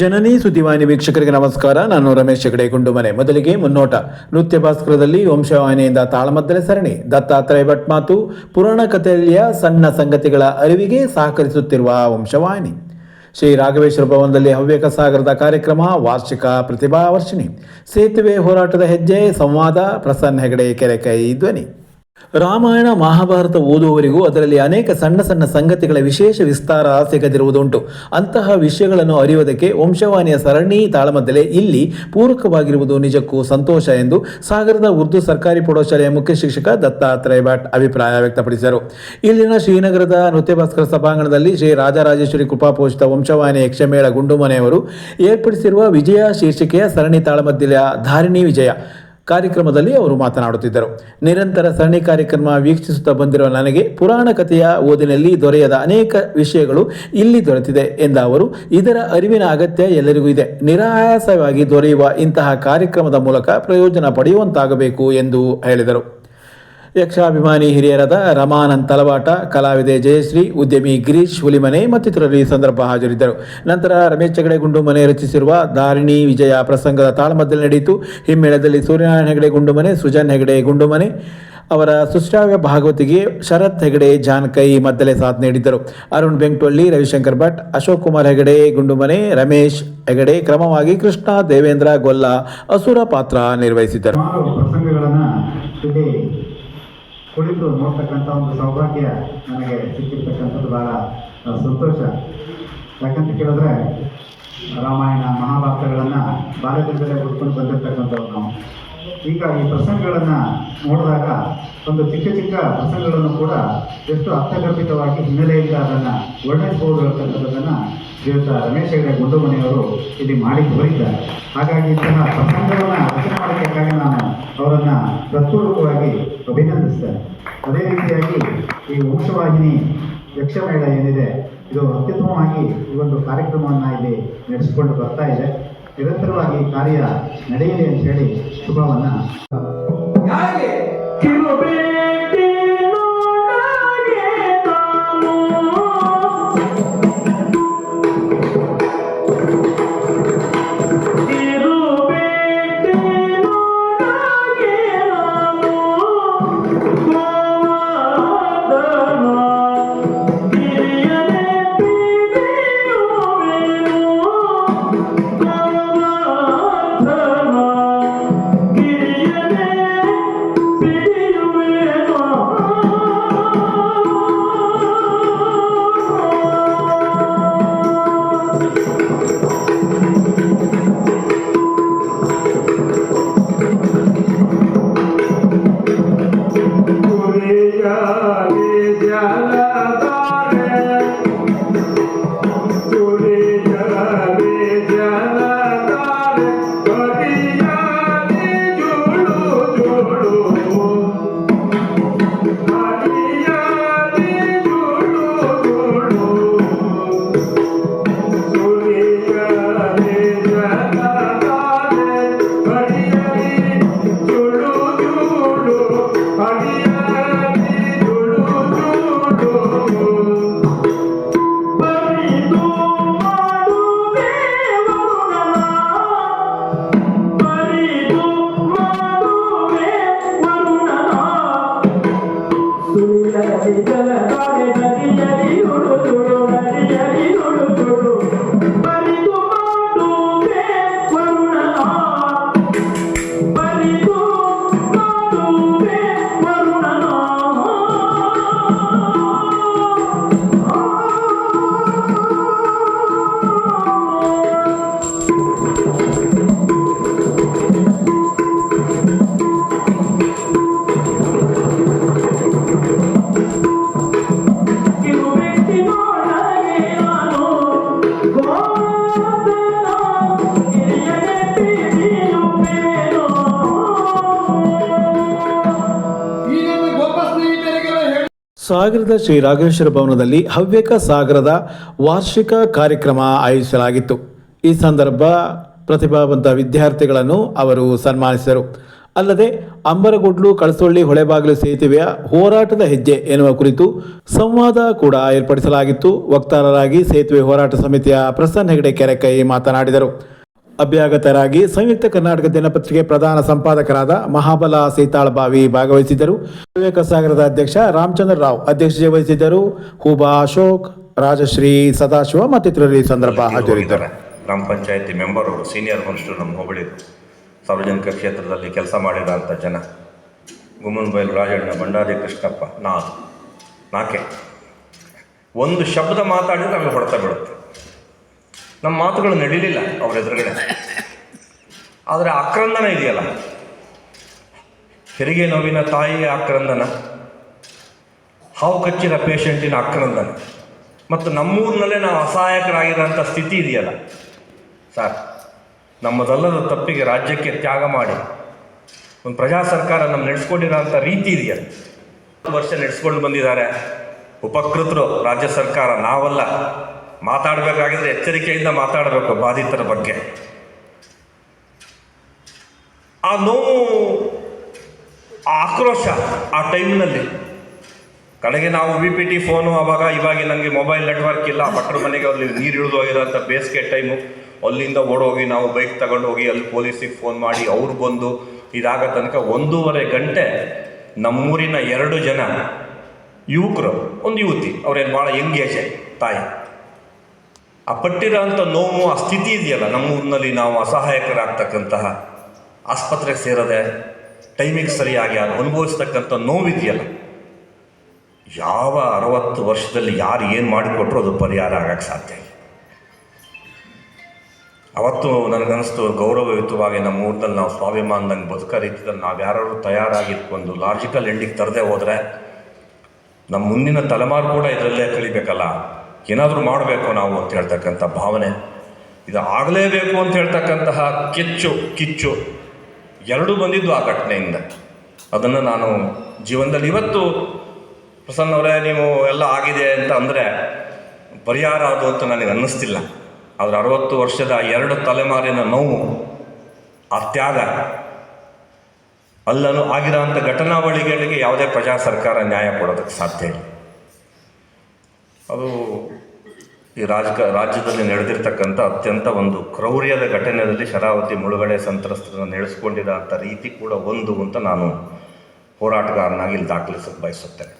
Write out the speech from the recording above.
ಜನನಿ ಸುದ್ದಿವಾಹಿನಿ ವೀಕ್ಷಕರಿಗೆ ನಮಸ್ಕಾರ. ನಾನು ರಮೇಶ್ ಹೆಗಡೆ ಗುಂಡುಮನೆ. ಮೊದಲಿಗೆ ಮುನ್ನೋಟ. ನೃತ್ಯ ಭಾಸ್ಕರದಲ್ಲಿ ವಂಶವಾಹಿನಿಯಿಂದ ತಾಳಮದ್ದಲೆ ಸರಣಿ. ದತ್ತಾತ್ರೇಯ ಭಟ್ ಮಾತು. ಪುರಾಣ ಕಥೆಯ ಸಣ್ಣ ಸಂಗತಿಗಳ ಅರಿವಿಗೆ ಸಹಕರಿಸುತ್ತಿರುವ ವಂಶವಾಹಿನಿ ಶ್ರೀ ರಾಘವೇಶ್ವರ ಭವನದಲ್ಲಿ ಹವ್ಯಕ ಸಾಗರದ ಕಾರ್ಯಕ್ರಮ, ವಾರ್ಷಿಕ ಪ್ರತಿಭಾವರ್ಷಿಣಿ ಸೇತುವೆ ಹೋರಾಟದ ಹೆಜ್ಜೆ, ಸಂವಾದ, ಪ್ರಸನ್ನ ಹೆಗಡೆ ಕೆರೆಕೈ ಧ್ವನಿ. ರಾಮಾಯಣ ಮಹಾಭಾರತ ಓದುವವರಿಗೂ ಅದರಲ್ಲಿ ಅನೇಕ ಸಣ್ಣ ಸಣ್ಣ ಸಂಗತಿಗಳ ವಿಶೇಷ ವಿಸ್ತಾರ ಸಿಗದಿರುವುದುಂಟು ಅಂತಹ ವಿಷಯಗಳನ್ನು ಅರಿಯುವುದಕ್ಕೆ ವಂಶವಾಣಿಯ ಸರಣಿ ತಾಳಮದ್ದಲೆ ಇಲ್ಲಿ ಪೂರಕವಾಗಿರುವುದು ನಿಜಕ್ಕೂ ಸಂತೋಷ ಎಂದು ಸಾಗರದ ಉರ್ದು ಸರ್ಕಾರಿ ಪ್ರೌಢಶಾಲೆಯ ಮುಖ್ಯ ಶಿಕ್ಷಕ ದತ್ತಾತ್ರೇಯ ಭಟ್ ಅಭಿಪ್ರಾಯ ವ್ಯಕ್ತಪಡಿಸಿದರು. ಇಲ್ಲಿನ ಶ್ರೀನಗರದ ನೃತ್ಯ ಭಾಸ್ಕರ ಸಭಾಂಗಣದಲ್ಲಿ ಶ್ರೀ ರಾಜರಾಜೇಶ್ವರಿ ಕೃಪಾಪೋಷಿತ ವಂಶವಾಣಿ ಯಕ್ಷಮೇಳ ಗುಂಡುಮನೆಯವರು ಏರ್ಪಡಿಸಿರುವ ವಿಜಯ ಶೀರ್ಷಿಕೆಯ ಸರಣಿ ತಾಳಮದ್ದಲೆಯ ಧಾರಿಣಿ ವಿಜಯ. ಕಾರ್ಯಕ್ರಮದಲ್ಲಿ ಅವರು ಮಾತನಾಡುತ್ತಿದ್ದರು. ನಿರಂತರ ಸರಣಿ ಕಾರ್ಯಕ್ರಮ ವೀಕ್ಷಿಸುತ್ತಾ ಬಂದಿರುವ ನನಗೆ ಪುರಾಣ ಕಥೆಯ ಓದಿನಲ್ಲಿ ದೊರೆಯದ ಅನೇಕ ವಿಷಯಗಳು ಇಲ್ಲಿ ದೊರೆತಿದೆ ಎಂದ ಅವರು, ಇದರ ಅರಿವಿನ ಅಗತ್ಯ ಎಲ್ಲರಿಗೂ ಇದೆ. ನಿರಾಯಾಸವಾಗಿ ದೊರೆಯುವ ಇಂತಹ ಕಾರ್ಯಕ್ರಮದ ಮೂಲಕ ಪ್ರಯೋಜನ ಪಡೆಯುವಂತಾಗಬೇಕು ಎಂದು ಹೇಳಿದರು. ಯಕ್ಷಾಭಿಮಾನಿ ಹಿರಿಯರಾದ ರಮಾನಂದ್ ತಲವಾಟ, ಕಲಾವಿದೆ ಜಯಶ್ರೀ, ಉದ್ಯಮಿ ಗಿರೀಶ್ ಹುಲಿಮನೆ ಮತ್ತಿತರರು ಈ ಸಂದರ್ಭ ಹಾಜರಿದ್ದರು. ನಂತರ ರಮೇಶ್ ಚಗಡೆ ಗುಂಡುಮನೆ ರಚಿಸಿರುವ ಧಾರಿಣಿ ವಿಜಯ ಪ್ರಸಂಗದ ತಾಳಮದ್ದಲ್ಲಿ ನಡೆಯಿತು. ಹಿಮ್ಮೇಳದಲ್ಲಿ ಸೂರ್ಯನಾರಾಯಣ ಹೆಗಡೆ ಗುಂಡುಮನೆ ಸುಜನ್ ಹೆಗಡೆ ಗುಂಡುಮನೆ ಅವರ ಸುಶ್ರಾವ್ಯ ಭಾಗವತಿಗೆ ಶರತ್ ಹೆಗಡೆ, ಜಾನ್ಕೈ ಮದ್ದಲೆ ಸಾಥ್ ನೀಡಿದ್ದರು. ಅರುಣ್ ಬೆಂಕ್ಟೊಳ್ಳಿ ರವಿಶಂಕರ್ ಭಟ್, ಅಶೋಕ್ ಕುಮಾರ್ ಹೆಗಡೆ ಗುಂಡುಮನೆ ರಮೇಶ್ ಹೆಗಡೆ ಕ್ರಮವಾಗಿ ಕೃಷ್ಣ, ದೇವೇಂದ್ರ, ಗೊಲ್ಲ, ಅಸುರ ಪಾತ್ರ ನಿರ್ವಹಿಸಿದ್ದರು. ಕುಳಿತು ನೋಡ್ತಕ್ಕಂಥ ಒಂದು ಸೌಭಾಗ್ಯ ನನಗೆ ಸಿಕ್ಕಿರ್ತಕ್ಕಂಥದ್ದು ಬಹಳ ಸಂತೋಷ ಯಾಕಂತ ಕೇಳಿದ್ರೆ ರಾಮಾಯಣ ಮಹಾಭಾರತಗಳನ್ನು ಬಾಲ್ಯದಿಂದಲೇ ಓದ್ಕೊಂಡು ಬಂದಿರತಕ್ಕಂಥವ್ರು ನಾವು ಈಗ ಈ ಪ್ರಸಂಗಗಳನ್ನು ನೋಡಿದಾಗ ಒಂದು ಚಿಕ್ಕ ಚಿಕ್ಕ ಪ್ರಸಂಗಗಳನ್ನು ಕೂಡ ಎಷ್ಟು ಅರ್ಥಗರ್ಭಿತವಾಗಿ ಹಿನ್ನೆಲೆಯಿಂದ ಅದನ್ನು ವರ್ಣಿಸಬಹುದು ಅಂತಕ್ಕಂಥದ್ದನ್ನು ಶ್ರೀಯುತ ರಮೇಶ್ ಹೆಗಡೆ ಗುಂಡುಮನೆಯವರು ಇಲ್ಲಿ ಮಾಡಿ ತೋರಿದ್ದಾರೆ ಹಾಗಾಗಿ ಇಂತಹ ಪ್ರಸಂಗವನ್ನು ರಚನೆ ಮಾಡೋದಕ್ಕಾಗಿ ನಾನು ಅವರನ್ನು ಹೃತ್ಪೂರ್ವಕವಾಗಿ ಅಭಿನಂದಿಸ್ತೇನೆ ಅದೇ ರೀತಿಯಾಗಿ ಈ ವಂಶವಾಹಿನಿ ಏನಿದೆ, ಇದು ಅತ್ಯುತ್ತಮವಾಗಿ ಈ ಒಂದು ಕಾರ್ಯಕ್ರಮವನ್ನು ಇಲ್ಲಿ ನಡೆಸಿಕೊಂಡು ಬರ್ತಾ ಇದೆ. ನಿರಂತರವಾಗಿ ಕಾರ್ಯ ನಡೆಯಲಿ ಅಂತ ಹೇಳಿ ಶುಭವನ್ನು sabe ಸಾಗರದ ಶ್ರೀ ರಾಘವೇಶ್ವರ ಭವನದಲ್ಲಿ ಹವ್ಯಕ ಸಾಗರದ ವಾರ್ಷಿಕ ಕಾರ್ಯಕ್ರಮ ಆಯೋಜಿಸಲಾಗಿತ್ತು. ಈ ಸಂದರ್ಭ ಪ್ರತಿಭಾವಂತ ವಿದ್ಯಾರ್ಥಿಗಳನ್ನು ಅವರು ಸನ್ಮಾನಿಸಿದರು. ಅಲ್ಲದೆ ಅಂಬರಗುಡ್ಲು ಕಳಸೊಳ್ಳಿ ಹೊಳೆಬಾಗಿಲು ಸೇತುವೆಯ ಹೋರಾಟದ ಹೆಜ್ಜೆ ಎನ್ನುವ ಕುರಿತು ಸಂವಾದ ಕೂಡ ಏರ್ಪಡಿಸಲಾಗಿತ್ತು. ವಕ್ತಾರರಾಗಿ ಸೇತುವೆ ಹೋರಾಟ ಸಮಿತಿಯ ಪ್ರಸನ್ನ ಹೆಗಡೆ ಕೆರೆಕೈ ಮಾತನಾಡಿದರು. ಅಭ್ಯಾಗತರಾಗಿ ಸಂಯುಕ್ತ ಕರ್ನಾಟಕ ದಿನಪತ್ರಿಕೆ ಪ್ರಧಾನ ಸಂಪಾದಕರಾದ ಮಹಾಬಲ ಸೀತಾಳಬಾವಿ ಭಾಗವಹಿಸಿದ್ದರು. ವಿವೇಕ ಸಾಗರದ ಅಧ್ಯಕ್ಷ ರಾಮಚಂದ್ರ ರಾವ್ ಅಧ್ಯಕ್ಷತೆ ವಹಿಸಿದ್ದರು. ಹೂಬಾ ಅಶೋಕ್ ರಾಜಶ್ರೀ ಸದಾಶಿವ ಮತ್ತಿತರರು ಈ ಸಂದರ್ಭ ಹಾಜರಿದ್ದರು. ಗ್ರಾಮ ಪಂಚಾಯತಿ ಮೆಂಬರು ಸೀನಿಯರ್ ಮನುಷ್ಯರು ನಮ್ಮ ಹೋಬಳಿ ಸಾರ್ವಜನಿಕ ಕ್ಷೇತ್ರದಲ್ಲಿ ಕೆಲಸ ಮಾಡಿರೋಂಥ ಜನ. ಗುಮ್ಮನ್ ಬೈಲು ರಾಜಣ್ಣ ಭಂಡಾರಿ ಕೃಷ್ಣಪ್ಪ ನಾಕೆ ಒಂದು ಶಬ್ದ ಮಾತಾಡಿದ್ರೆ ನಮಗೆ ಹೊಡೆತ ಬೀಳುತ್ತೆ. ನಮ್ಮ ಮಾತುಗಳು ನಡೀಲಿಲ್ಲ ಅವ್ರ ಎದುರುಗಡೆ. ಆದರೆ ಆಕ್ರಂದನ ಇದೆಯಲ್ಲ? ಹೆರಿಗೆ ನೋವಿನ ತಾಯಿಯ ಆಕ್ರಂದನ, ಹಾವು ಕಚ್ಚಿದ ಪೇಷಂಟಿನ ಆಕ್ರಂದನ, ಮತ್ತು ನಮ್ಮೂರಿನಲ್ಲೇ ನಾವು ಅಸಹಾಯಕರಾಗಿರೋಂಥ ಸ್ಥಿತಿ ಇದೆಯಲ್ಲ? ಸರ್, ನಮ್ಮದಲ್ಲದ ತಪ್ಪಿಗೆ ರಾಜ್ಯಕ್ಕೆ ತ್ಯಾಗ ಮಾಡಿ, ಒಂದು ಪ್ರಜಾ ಸರ್ಕಾರ ನಮ್ಮ ನಡೆಸ್ಕೊಂಡಿರೋಂಥ ರೀತಿ ಇದೆಯಲ್ಲ? ವರ್ಷ ನಡೆಸ್ಕೊಂಡು ಬಂದಿದ್ದಾರೆ. ಉಪಕೃತರು ರಾಜ್ಯ ಸರ್ಕಾರ, ನಾವಲ್ಲ. ಮಾತಾಡಬೇಕಾಗಿದ್ರೆ ಎಚ್ಚರಿಕೆಯಿಂದ ಮಾತಾಡಬೇಕು ಬಾಧಿತರ ಬಗ್ಗೆ. ಆ ನೋವು ಆಕ್ರೋಶ ಆ ಟೈಮ್ನಲ್ಲಿ. ಕಡೆಗೆ ನಾವು ವಿ ಪಿ ಟಿ ಫೋನು ಆವಾಗ ಇವಾಗ ನನಗೆ ಮೊಬೈಲ್ ನೆಟ್ವರ್ಕ್ ಇಲ್ಲ ಭಟ್ರ ಮನೆಗೆ ಅಲ್ಲಿ ನೀರು ಇಳಿದು ಹೋಗಿರೋಂಥ ಬೇಸಿಗೆ ಟೈಮು. ಅಲ್ಲಿಂದ ಓಡೋಗಿ ನಾವು ಬೈಕ್ ತಗೊಂಡು ಹೋಗಿ ಅಲ್ಲಿ ಪೊಲೀಸಿಗೆ ಫೋನ್ ಮಾಡಿ, ಅವ್ರು ಬಂದು ಇದಾಗ ತನಕ ಒಂದೂವರೆ ಗಂಟೆ ನಮ್ಮೂರಿನ ಎರಡು ಜನ ಯುವಕರು, ಒಂದು ಯುವತಿ, ಅವ್ರೇನು ಭಾಳ ಯಂಗ್ ಏಜೆ ತಾಯಿ. ಆ ಪಟ್ಟಿರೋಂಥ ನೋವು ಆ ಸ್ಥಿತಿ ಇದೆಯಲ್ಲ, ನಮ್ಮೂರಿನಲ್ಲಿ ನಾವು ಅಸಹಾಯಕರಾಗ್ತಕ್ಕಂತಹ ಆಸ್ಪತ್ರೆಗೆ ಸೇರದೆ ಟೈಮಿಗೆ ಸರಿಯಾಗಿ ಅದು ಅನುಭವಿಸ್ತಕ್ಕಂಥ ನೋವಿದೆಯಲ್ಲ, ಯಾವ ಅರವತ್ತು ವರ್ಷದಲ್ಲಿ ಯಾರು ಏನು ಮಾಡಿಕೊಟ್ರು ಅದು ಪರಿಹಾರ ಆಗಕ್ಕೆ ಸಾಧ್ಯ ಇಲ್ಲ. ಅವತ್ತು ನನಗನ್ನಿಸ್ತು, ಗೌರವಯುತವಾಗಿ ನಮ್ಮ ಊರಿನಲ್ಲಿ ನಾವು ಸ್ವಾಭಿಮಾನದಂಗೆ ಬದುಕ ರೀತಿಯಲ್ಲಿ ನಾವು ಯಾರು ತಯಾರಾಗಿರ್ಕೊಂಡು ಲಾಜಿಕಲ್ ಎಂಡಿಗೆ ತರದೆ ಹೋದರೆ ನಮ್ಮ ಮುಂದಿನ ತಲೆಮಾರು ಕೂಡ ಇದರಲ್ಲೇ ಕಲಿಬೇಕಲ್ಲ ಏನಾದರೂ ಮಾಡಬೇಕು ನಾವು ಅಂತ ಹೇಳ್ತಕ್ಕಂಥ ಭಾವನೆ. ಇದು ಆಗಲೇಬೇಕು ಅಂತ ಹೇಳ್ತಕ್ಕಂತಹ ಕೆಚ್ಚು, ಕಿಚ್ಚು ಎರಡೂ ಬಂದಿದ್ದು ಆ ಘಟನೆಯಿಂದ. ಅದನ್ನು ನಾನು ಜೀವನದಲ್ಲಿ ಇವತ್ತು ಪ್ರಸನ್ನವರೇ ನೀವು ಎಲ್ಲ ಆಗಿದೆ ಅಂತ ಅಂದರೆ ಪರಿಹಾರ ಅದು ಅಂತ ನನಗೆ ಅನ್ನಿಸ್ತಿಲ್ಲ. ಆದರೆ ಅರವತ್ತು ವರ್ಷದ ಎರಡು ತಲೆಮಾರಿನ ನೋವು, ಆ ತ್ಯಾಗ, ಅಲ್ಲನು ಆಗಿರೋಂಥ ಘಟನಾವಳಿಗಳಿಗೆ ಯಾವುದೇ ಪ್ರಜಾ ಸರ್ಕಾರ ನ್ಯಾಯ ಕೊಡೋದಕ್ಕೆ ಸಾಧ್ಯ ಇಲ್ಲ. ಅದು ಈ ರಾಜಕ, ರಾಜ್ಯದಲ್ಲಿ ನಡೆದಿರ್ತಕ್ಕಂಥ ಅತ್ಯಂತ ಒಂದು ಕ್ರೌರ್ಯದ ಘಟನೆಯಲ್ಲಿ ಶರಾವತಿ ಮುಳುಗಡೆ ಸಂತ್ರಸ್ತರನ್ನು ನಡೆಸ್ಕೊಂಡಿರೋ ಅಂಥ ರೀತಿ ಕೂಡ ಒಂದು ಅಂತ ನಾನು ಹೋರಾಟಗಾರನಾಗಿ ಇಲ್ಲಿ ದಾಖಲಿಸಕ್ಕೆ ಬಯಸುತ್ತೇನೆ.